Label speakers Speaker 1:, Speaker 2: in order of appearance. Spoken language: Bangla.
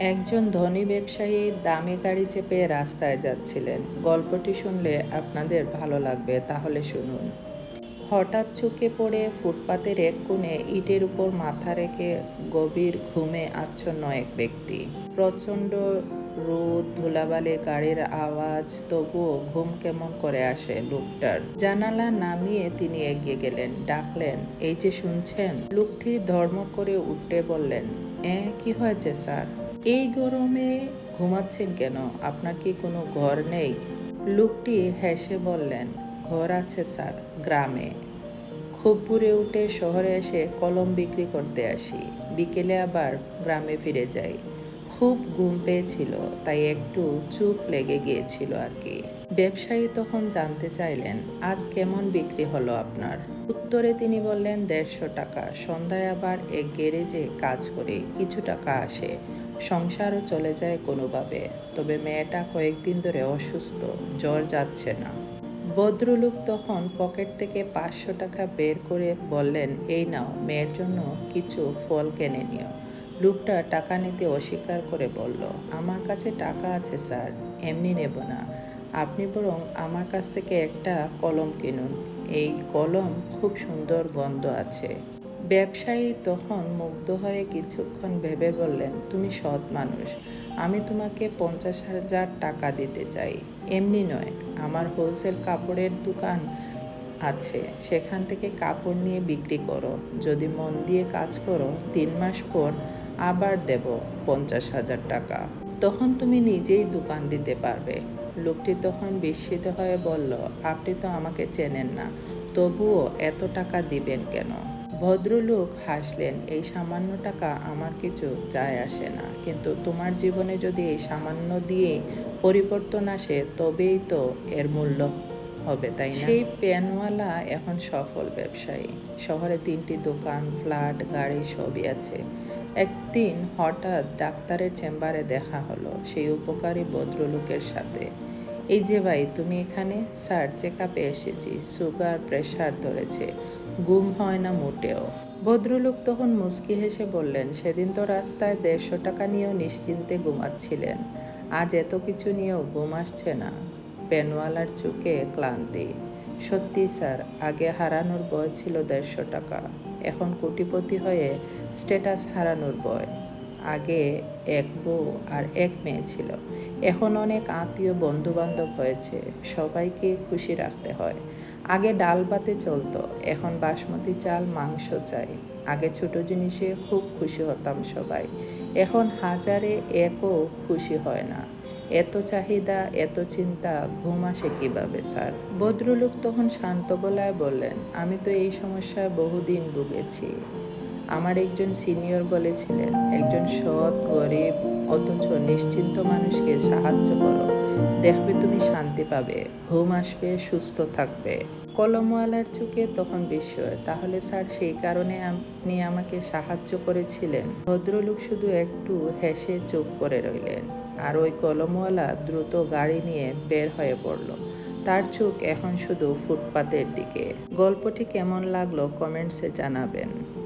Speaker 1: একজন ধনী ব্যবসায়ী দামি গাড়ি চেপে রাস্তায় যাচ্ছিলেন। গল্পটি শুনলে আপনাদের ভালো লাগবে, তাহলে শুনুন। হঠাৎ চোখে পড়ে ফুটপাতের এক কোণে ইটের উপর মাথা রেখে গভীর ঘুমে আচ্ছন্ন এক ব্যক্তি। প্রচণ্ড রোদ, ধুলাবালে, গাড়ির আওয়াজ, তবুও ঘুম কেমন করে আসে লোকটার। জানালা নামিয়ে তিনি এগিয়ে গেলেন, ডাকলেন, এই যে শুনছেন? লোকটি ধর্ম করে উঠে বললেন, এ, কি হয়েছে স্যার? এই গরমে ঘুমাচ্ছেন কেন? আপনার কি কোনো ঘর নেই? লোকটি হেসে বললেন, ঘর আছে স্যার, গ্রামে। খুব ভোরে উঠে শহরে এসে কলম বিক্রি করতে আসি। বিকেলে আবার গ্রামে ফিরে যাই। খুব ঘুম পেয়েছিল, তাই একটু চুপ লেগে গিয়েছিল আর কি। ব্যবসায়ী তখন জানতে চাইলেন, আজ কেমন বিক্রি হলো আপনার? উত্তরে তিনি বললেন, দেড়শো টাকা। সন্ধ্যায় আবার এক গ্যারেজে কাজ করে, কিছু টাকা আসে। সংসারও চলে যায় কোনোভাবে। তবে মেয়েটা কয়েকদিন ধরে অসুস্থ, জ্বর যাচ্ছে না। ভদ্রলোক তখন পকেট থেকে পাঁচশো টাকা বের করে বললেন, এই নাও, মেয়ের জন্য কিছু ফল কিনে নিও। লোকটা টাকা নিতে অস্বীকার করে বলল, আমার কাছে টাকা আছে, স্যার, এমনি নেব না। আপনি বরং আমার কাছ থেকে একটা কলম কিনুন। এই কলম খুব সুন্দর গন্ধ আছে। ব্যবসায়ী তখন মুগ্ধ হয়ে কিছুক্ষণ ভেবে বললেন, তুমি সৎ মানুষ। আমি তোমাকে পঞ্চাশ হাজার টাকা দিতে চাই। এমনি নয়, আমার হোলসেল কাপড়ের দোকান আছে। সেখান থেকে কাপড় নিয়ে বিক্রি করো। যদি মন দিয়ে কাজ করো, তিন মাস পর আবার দেব পঞ্চাশ হাজার টাকা। তখন তুমি নিজেই দোকান দিতে পারবে। লোকটি তখন বিস্মিত হয়ে বলল, আপনি তো আমাকে চেনেন না। তবুও এত টাকা দিবেন কেন? ভদ্রলোক হাসলেন, এই সামান্য টাকা আমার কিছু যায় আসে না। কিন্তু তোমার জীবনে যদি এই সামান্য দিয়ে পরিবর্তন আসে, তবেই তো এর মূল্য হবে, তাই সেই প্যানওয়ালা এখন সফল ব্যবসায়ী। শহরে তিনটি দোকান, ফ্ল্যাট, গাড়ি সবই আছে। একদিন হঠাৎ ডাক্তারের চেম্বারে দেখা হলো, সেই উপকারী ভদ্রলোকের সাথে। এই যে ভাই, তুমি এখানে স্যার চেক আপে এসেছি, সুগার, প্রেশার ধরেছে গুম হয় না মোটেও। ভদ্রলোক তখন মুচকি হেসে বললেন, সেদিন তো রাস্তায় দেড়শো টাকা নিয়েও নিশ্চিন্তে ঘুমাচ্ছিলেন। আজ এত কিছু নিয়েও ঘুম আসছে না। পেনওয়ালার চোখে ক্লান্তি। সত্যি স্যার, আগে হারানোর বয় ছিল দেড়শো টাকা। এখন কোটিপতি হয়ে স্ট্যাটাস হারানোর ভয়। আগে এক বউ আর এক মেয়ে ছিল। এখন অনেক আত্মীয় বন্ধু বান্ধব হয়েছে, সবাইকে খুশি রাখতে হয়। আগে ডাল ভাতে চলতো, এখন বাসমতি চাল, মাংস চাই। আগে ছোট জিনিসে খুব খুশি হতাম সবাই। এখন হাজারে একও খুশি হয় না। এত চাহিদা, এত চিন্তা, ঘুম আসে কীভাবে, স্যার? ভদ্রলোক তখন শান্ত গলায় বললেন, আমি তো এই সমস্যায় বহুদিন ভুগেছি। আমার একজন সিনিয়র বলেছিলেন, একজন সৎ, গরিব, অথচ নিশ্চিন্ত মানুষকে সাহায্য করো। দেখবে তুমি শান্তি পাবে, ঘুম আসবে, সুস্থ থাকবে। কলমওয়ালার চোখে তখন বিস্ময়। তাহলে স্যার, সেই কারণে আপনি আমাকে সাহায্য করেছিলেন? ভদ্রলোক শুধু একটু হেসে চোখ করে রইলেন। আর ওই কলমওয়ালা দ্রুত গাড়ি নিয়ে বের হয়ে পড়ল। তার চোখ এখন শুধু ফুটপাতের দিকে। গল্পটি কেমন লাগল কমেন্টসে জানাবেন।